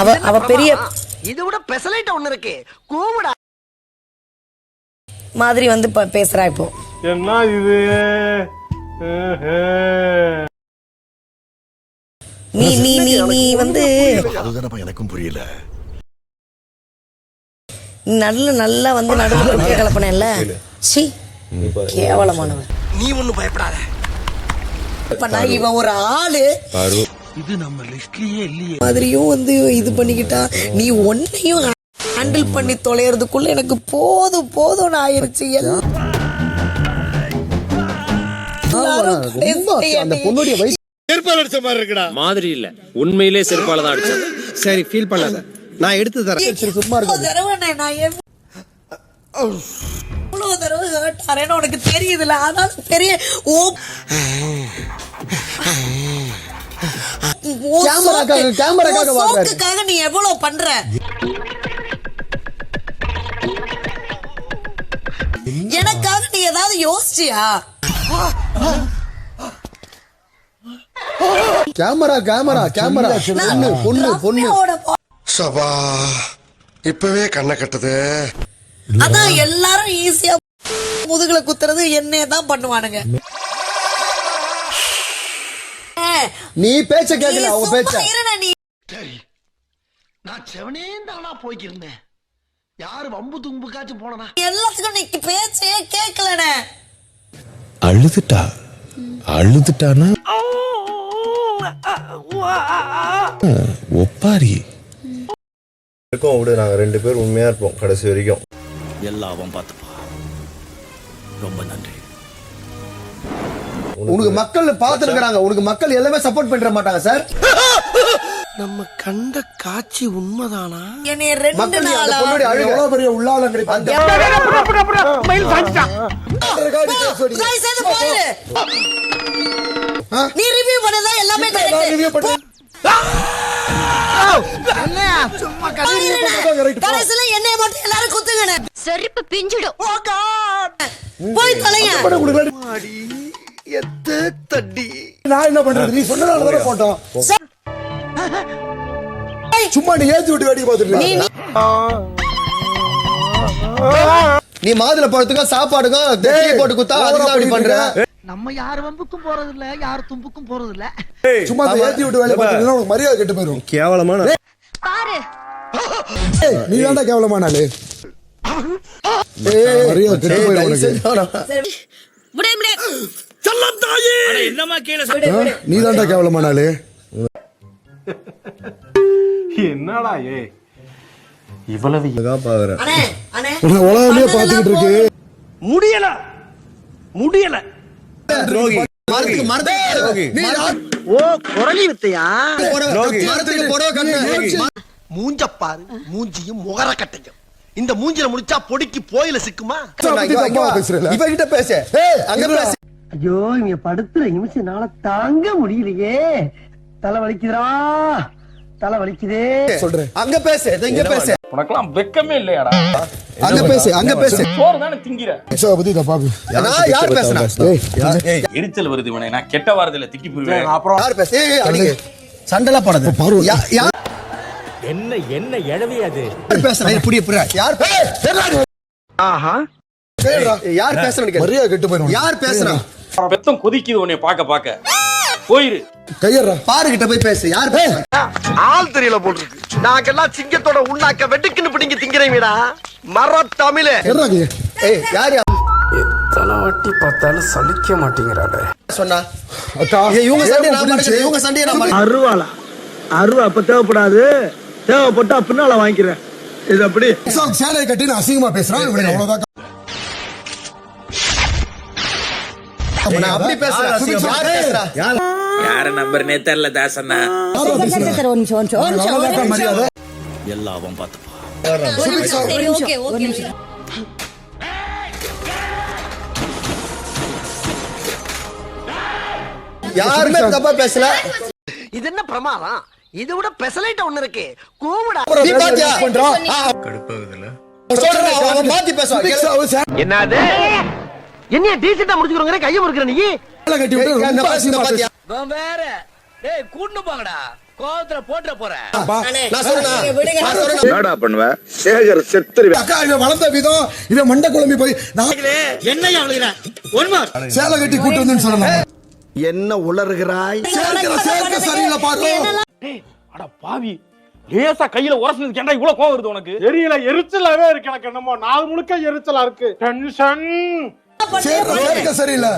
அவ அவ பெரிய இது விட பெசலைட் ஒண்ணு இருக்கு. கூவுடா மாதிரி வந்து பேசுறா இப்போ. என்ன இது? நீ நீ நீ நீ வந்து அதுதானப்பா எனக்கும் புரியல. நல்ல நல்லா வந்து நடுவில் கலப்பனல்ல சி கேவலமானவன். நீ ஒண்ணு பயப்படாத. இப்ப நான் இவன் ஒரு ஆளு. இது நம்ம லிஸ்ட்லயே இல்லையே. மாதிரியும் வந்து இது பண்ணிக்கிட்டா நீ ஒன்னையும் ஹேண்டில் பண்ணி தொலைறதுக்குள்ள எனக்கு போதும் போதும்னு ஆயிருச்சு. அந்த என்னை- பொண்ணுடைய வயசு மாதிரி இல்ல. உண்மையிலே செருப்பால தான் அடிச்சது. சரி ஃபீல் பண்ணாத. நான் எடுத்து தரேன். சும்மா இவ்வளவு தடவை நான் நான் எவ்வ- இவ்வளவு தடவை hurt ஆறேன்னு உனக்கு தெரியுதுல அதான் பெரிய ஓ கேமராக்காக- கேமராக்காக வாங்குறாரு. சோக்குக்காக நீ எவ்வளவு பண்ற? எனக்காக நீ ஏதாவது யோசிச்சியா? Camera camera camera. பொண்ணு பொண்ணு பொண்ணு சபா இப்பவே கண்ணை கட்டுது. அதான் எல்லாரும் ஈஸியா முதுகுல குத்துறது என்னைய தான் பண்ணுவானுங்க. நீ பேச்ச கேட்கல அவங்க பேச்ச. சரி நான் செவனே தானா போய்க்கிருந்தேன். யாரு வம்பு தும்புக்காச்சும் போனனா? எல்லாத்துக்கும் நீ பேச்சையே கேட்கலனே அழுதுட்டா? அழுதுட்டானா? ஒப்பாரி. இருக்கோம் விடு நாங்க ரெண்டு பேரும் உண்மையா இருப்போம் கடைசி வரைக்கும். எல்லாம் பார்த்துப்பா ரொம்ப நன்றி. உனக்கு. மக்கள் பாத்துருக்காங்க உனக்கு மக்கள் எல்லாமே சப்போர்ட் பண்ண மாட்டாங்க சார் நம்ம கண்ட காட்சி உண்மைதானா? என்னைய ரெண்டு மக்கள் நீ அந்த நாளா பொண்ணுடைய அழுக. எவ்வளவு பெரிய தயவு செய்து போயிரு ஆ? நீ ரிவ்யூ பண்ணதா? எல்லாமே கரெக்ட் ரிவ்யூ பண்ண கடைசில என்னைய? மட்டும் எல்லாரும் குத்துங்கண்ணே. செருப்பு பிஞ்சிடும். போய் தொலைங்க. எத்து தட்டி. நான் என்ன பண்றது? நீ சொன்னதால தானே போட்டோம். சும்மா நீ ஏத்தி விட்டு வேடிக்கை பார்த்துட்டு நீ இருக்க. நீ மாதுளை பழத்துக்கும் சாப்பாடுக்கும் தேயிலை போட்டு குத்தா அதுதான் அப்படி பண்ற? நம்ம யார் வம்புக்கும் போறது இல்ல யார் தும்புக்கும் போறது இல்ல சும்மா ஏத்தி விட்டு வேலை பார்த்துட்டு உனக்கு மரியாதை கெட்டு போயிரும். கேவலமான பாரு. நீ தான்டா கேவலமான ஆளு? மரியாதை கெட்டு போயிரும் உனக்கு. முடிய முடிய என்னமா கீழே? நீ தான்டா கேவலமான ஆளு என்னடா ஏ? பாக்குறேன் அண்ணே அண்ணே. உன்னை உலகமே பார்த்துக்கிட்டு இருக்கு. முடியல. முடியல. ஓ குரலி வித்தையா. மூஞ்ச பாரு மூஞ்சியும் முகர கட்டையும் இந்த மூஞ்சில முடிச்சா பொடிக்கு போயில சிக்குமா. இவகிட்ட பேசு. அங்க பேசு. ஐயோ இங்க படுத்துற நிமிஷம்னால தாங்க முடியலையே. தலை வலிக்குதுடா. தலை வலிக்குதே. சொல்றேன். அங்க பேசு. இங்க பேசு. உனக்கெல்லாம் வெக்கமே இல்லையாடா? அங்க பேசு அங்க பேசு. சோறு தானே திங்கிற சோ பத்தி நான் யார் பேசுறா? ஏய் ஏய் எரிச்சல் வருது இவனை. நான் கெட்ட வாரத்துல திக்கி போயிருவேன் யார் பேசு? அடிங்க. சண்டல போடாத. பாரு. யார் என்ன என்ன எழவி அது? பேசுறா? புடி புடி யார் பேசுறா ஆஹா. யார் பேசுறன்னு மரியாதை கெட்டு போயிரும். யார் பேசுறா? பெத்தம் கொதிக்குது உன்னை பாக்க பாக்க போயிரு. கையறா பாரு கிட்ட போய் பேசு. யார் பேசுறா? ஆள் தெரியல போட்டுருக்கு. நாங்கெல்லாம் சிங்கத்தோட உண்ணாக்க வெட்டுக்குன்னு பிடிங்க திங்கிறீங்கடா மர தமிழே. ஏய் யார் யார் எத்தனை வாட்டி பார்த்தாலும் சலிக்க மாட்டேங்கிறாளே. சொன்னா? ஏய், இவங்க சண்டைய நான். இவங்க சண்டைய நான். அருவாளா. அருவா அப்ப தேவைப்படாது. தேவைப்பட்டா பின்னால வாங்கிக்கிறேன். இது அப்படி. சேலை கட்டி நான் அசிங்கமா பேசுறேன். அவ்வளவுதான் யார் நம்பர்னே தெரியல தாசண்ணா. எல்லாம் பார்த்துப்பா. யாருமே தப்பா பேசல. இது என்ன பிரமாதம்? இது விட பெசலைட் ஒண்ணு இருக்கு. கூவுடா. பேசுவான் என்னது? என்னைய டீசெண்டா முடிச்சுக்கிறோங்க கையை முறுக்கிற நீ? கட்டி விட்டு. வேற. டேய் கூட்டு போங்கடா. கோவத்துல போட்டுற போறேன்? என்னடா பண்ணுவ? சேகர் செத்துரு. அக்கா இவன் வளர்ந்த விதம் இவன் மண்டை குழம்பி போய் நான் சேலை கட்டி கூட்டு வந்து சொல்லலாம் என்ன உளறுகிறாய்? சேர்க்கிற சேர்க்க சரியில்லை பாரு. அட பாவி. லேசா கையில உரசுனது கேண்டா இவ்வளவு கோவம் வருது உனக்கு? தெரியல எரிச்சலாவே இருக்கு எனக்கு என்னமோ. நாள் முழுக்க எரிச்சலா இருக்கு. டென்ஷன் சரியில்லை